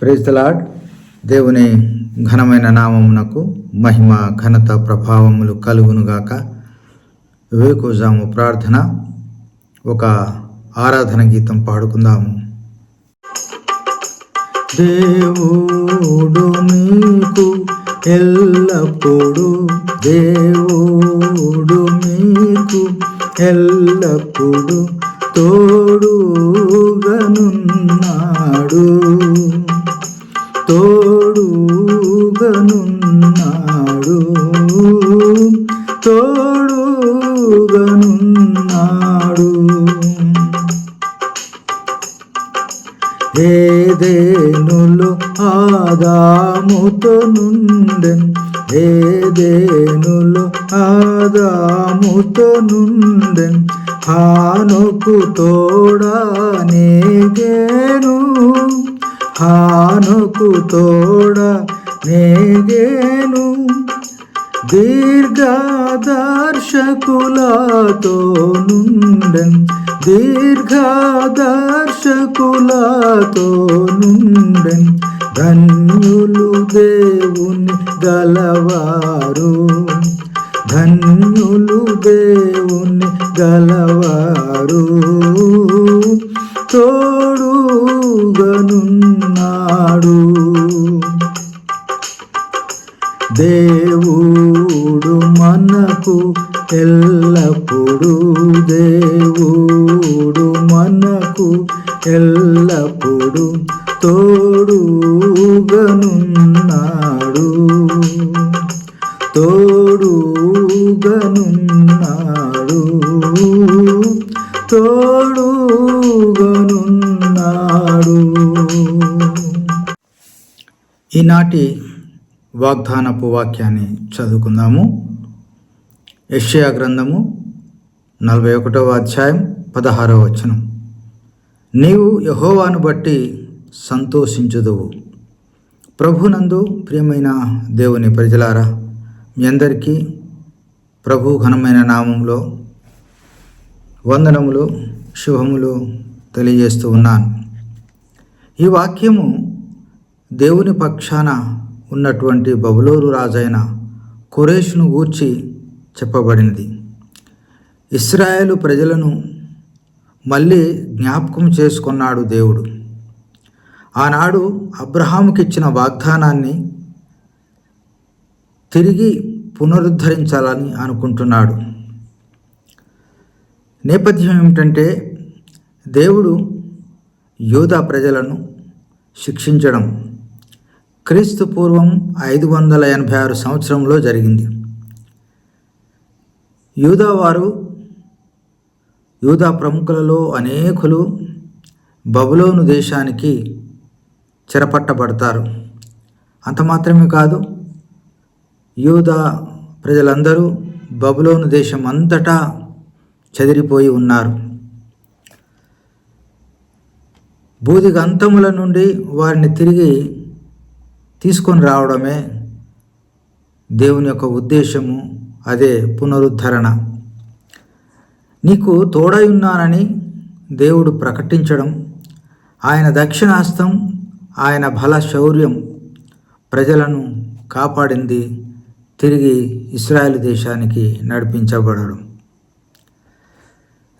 Praise the Lord దేవుని ఘనమైన నామమునకు మహిమ ఘనత ప్రభావములు కలుగునుగాక వివేకోజాము ప్రార్థన. ఒక ఆరాధన గీతం పాడుకుందాము. దేవుడు మీకు ఎల్లప్పుడు దేవుడు మీకు ఎల్లప్పుడు తోడుగనున్నాడు తోడుగనున్నాడు. ఏదేనులు ఆదాముతో నుండెన్? ఏదేనులు ఆదాముతో నుండెన్? హానుకు తోడా నేగేను? హానుకు తోడా నేగేను? దీర్ఘదర్శకులతో నుండెన్ దీర్ఘదర్శకులతో నుండెన్ ధన్యులు దేవుని గలవారు. ధన్యులు దేవుని గలవారు. తోడు మనకు ఎల్లప్పుడూ దేవుడు మనకు ఎల్లప్పుడు తోడుగనున్నాడు. తోడుగనున్నాడు. తోడుగనున్నాడు. ఈనాటి వాగ్దానపు వాక్యాన్ని చదువుకుందాము. యెషయా గ్రంథము నలభై ఒకటవ అధ్యాయం పదహారవ వచనం. నీవు యహోవాను బట్టి సంతోషించుదువు. ప్రభునందు ప్రియమైన దేవుని ప్రజలారా మీ అందరికీ ప్రభు ఘనమైన నామంలో వందనములు శుభములు తెలియజేస్తూ ఉన్నాను. ఈ వాక్యము దేవుని పక్షాన ఉన్నటువంటి బబులోరు రాజైన కురేష్ను గూర్చి చెప్పబడినది. ఇస్రాయేలు ప్రజలను మళ్ళీ జ్ఞాపకం చేసుకున్నాడు దేవుడు. ఆనాడు అబ్రహాముకి ఇచ్చిన వాగ్దానాన్ని తిరిగి పునరుద్ధరించాలని అనుకుంటున్నాడు. నేపథ్యం ఏమిటంటే దేవుడు యోధా ప్రజలను శిక్షించడం క్రీస్తు పూర్వం ఐదు వందల ఎనభై ఆరు సంవత్సరంలో జరిగింది. యూదా వారు యూదా ప్రముఖులలో అనేకులు బబులోను దేశానికి చెరపట్టబడతారు. అంత మాత్రమే కాదు యూదా ప్రజలందరూ బబులోను దేశం అంతటా చెదిరిపోయి ఉన్నారు. బూదిగంతముల నుండి వారిని తిరిగి తీసుకొని రావడమే దేవుని యొక్క ఉద్దేశము. అదే పునరుద్ధరణ. నీకు తోడై ఉన్నానని దేవుడు ప్రకటించడం ఆయన దక్షిణాస్తం ఆయన బల శౌర్యం ప్రజలను కాపాడింది తిరిగి ఇస్రాయేల్ దేశానికి నడిపించబడడం.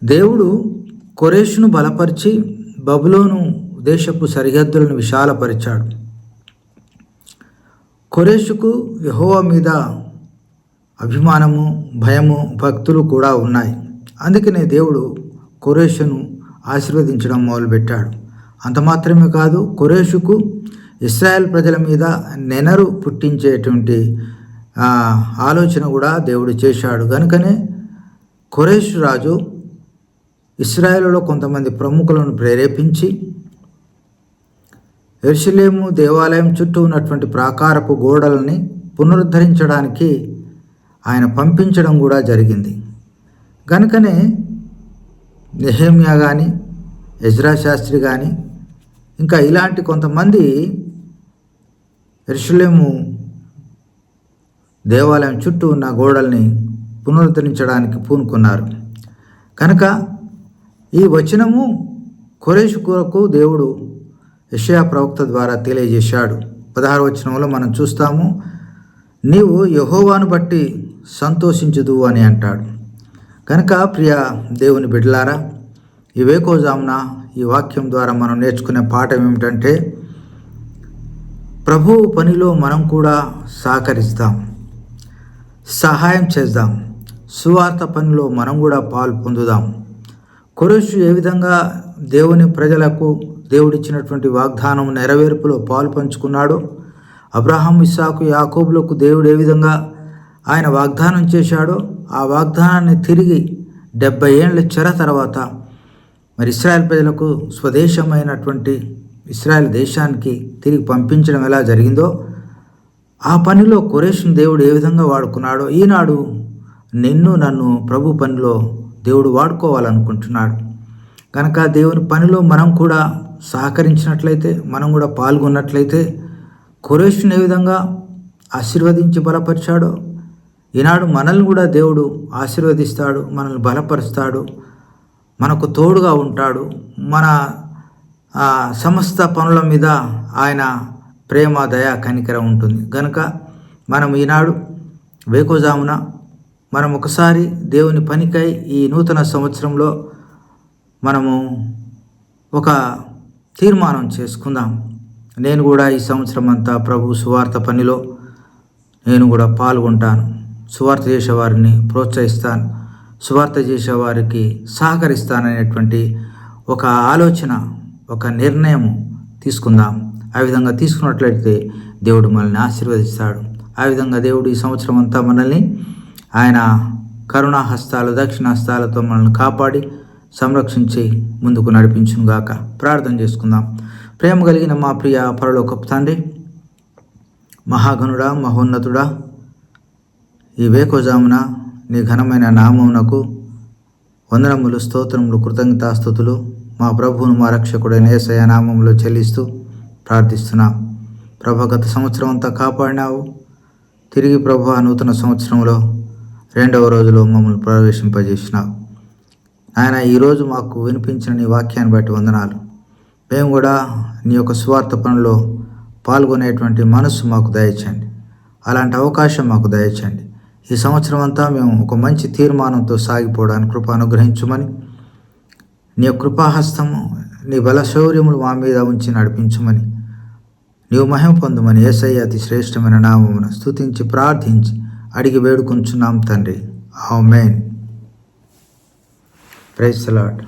దేవుడు కొరేషును బలపరిచి బబులోను దేశపు సరిహద్దులను విశాలపరిచాడు. కొరేషుకు యహోవ మీద అభిమానము భయము భక్తులు కూడా ఉన్నాయి. అందుకనే దేవుడు కొరేషును ఆశీర్వదించడం మొదలుపెట్టాడు. అంత మాత్రమే కాదు కొరేషుకు ఇస్రాయెల్ ప్రజల మీద నెనరు పుట్టించేటువంటి ఆలోచన కూడా దేవుడు చేశాడు. కనుకనే కొరేషు రాజు ఇస్రాయేల్లో కొంతమంది ప్రముఖులను ప్రేరేపించి ఎరుసలేము దేవాలయం చుట్టూ ఉన్నటువంటి ప్రాకారపు గోడలని పునరుద్ధరించడానికి ఆయన పంపించడం కూడా జరిగింది. కనుకనే నెహేమియా కానీ యజ్రా శాస్త్రి కానీ ఇంకా ఇలాంటి కొంతమంది ఎరుసలేము దేవాలయం చుట్టూ ఉన్న గోడల్ని పునరుద్ధరించడానికి పూనుకున్నారు. కనుక ఈ వచనము కొరేషు కొరకు దేవుడు యషయా ప్రవక్త ద్వారా తెలియజేశాడు. పదహారు వచనంలో మనం చూస్తాము నీవు యహోవాను బట్టి సంతోషించదు అని అంటాడు. కనుక ప్రియ దేవుని బిడ్డలారా ఈ వేకోజామున ఈ వాక్యం ద్వారా మనం నేర్చుకునే పాఠం ఏమిటంటే ప్రభువు పనిలో మనం కూడా సహకరిస్తాం సహాయం చేద్దాం సువార్త పనిలో మనం కూడా పాలు పొందుదాం. కొరసు ఏ విధంగా దేవుని ప్రజలకు దేవుడిచ్చినటువంటి వాగ్దానం నెరవేర్పులో పాలు పంచుకున్నాడో అబ్రహాం ఇస్సాకు యాకోబులకు దేవుడు ఏ విధంగా ఆయన వాగ్దానం చేశాడో ఆ వాగ్దానాన్ని తిరిగి డెబ్బై ఏళ్ళ చెర తర్వాత మరి ఇస్రాయల్ ప్రజలకు స్వదేశమైనటువంటి ఇస్రాయల్ దేశానికి తిరిగి పంపించడం ఎలా జరిగిందో ఆ పనిలో కొరేషన్ దేవుడు ఏ విధంగా వాడుకున్నాడో ఈనాడు నిన్ను నన్ను ప్రభు పనిలో దేవుడు వాడుకోవాలనుకుంటున్నాడు. కనుక దేవుని పనిలో మనం కూడా సహకరించినట్లయితే మనం కూడా పాల్గొన్నట్లయితే కొరేషన్ ఏ విధంగా ఆశీర్వదించి బలపరిచాడో ఈనాడు మనల్ని కూడా దేవుడు ఆశీర్వదిస్తాడు మనల్ని బలపరుస్తాడు మనకు తోడుగా ఉంటాడు. మన ఆ, సమస్త పనుల మీద ఆయన ప్రేమ దయ కనికరం ఉంటుంది. కనుక మనం ఈనాడు వేకోజామున మనం ఒకసారి దేవుని పనికై ఈ నూతన సంవత్సరంలో మనము ఒక తీర్మానం చేసుకుందాం. నేను కూడా ఈ సంవత్సరం అంతా ప్రభు సువార్త పనిలో నేను కూడా పాల్గొంటాను. సువార్త చేసేవారిని ప్రోత్సహిస్తాను సువార్త చేసేవారికి సహకరిస్తాననేటువంటి ఒక ఆలోచన ఒక నిర్ణయం తీసుకుందాం. ఆ విధంగా తీసుకున్నట్లయితే దేవుడు మనల్ని ఆశీర్వదిస్తాడు. ఆ విధంగా దేవుడు ఈ సంవత్సరం అంతా మనల్ని ఆయన కరుణా హస్తాలు దక్షిణ హస్తాలతో మనల్ని కాపాడి సంరక్షించి ముందుకు నడిపించుగాక ప్రార్థన చేసుకుందాం. ప్రేమ కలిగిన మా ప్రియ పరలోకపు తండ్రి మహాగణుడా మహోన్నతుడా ఈ వేకోజామున నీ ఘనమైన నామమునకు వందనములు స్తోత్రములు కృతజ్ఞతాస్థుతులు మా ప్రభువును మా రక్షకుడైన ఏసయ నామములో చెల్లిస్తూ ప్రార్థిస్తున్నాం. ప్రభు గత సంవత్సరం అంతా కాపాడినావు. తిరిగి ప్రభు ఆ నూతన సంవత్సరంలో రెండవ రోజులో మమ్మల్ని ప్రవేశింపజేసినావు. ఆయన ఈరోజు మాకు వినిపించిన నీ వాక్యాన్ని బట్టి వందనాలు. మేము కూడా నీ యొక్క స్వార్థ పనిలో పాల్గొనేటువంటి మనస్సు మాకు దయచండి అలాంటి అవకాశం మాకు దయచండి ఈ సంవత్సరం అంతా మేము ఒక మంచి తీర్మానంతో సాగిపోవడానికి కృప అనుగ్రహించమని నీ కృపాహస్తము నీ బల శౌర్యములు మా మీద ఉంచి నడిపించమని నీవు మహిమ పొందమని ఏసయ్య అతి శ్రేష్టమైన నామమున స్తుతించి ప్రార్థించి అడిగి వేడుకుంటున్నాం తండ్రి. ఆ మెయిన్ ప్రైజ్ లాడ్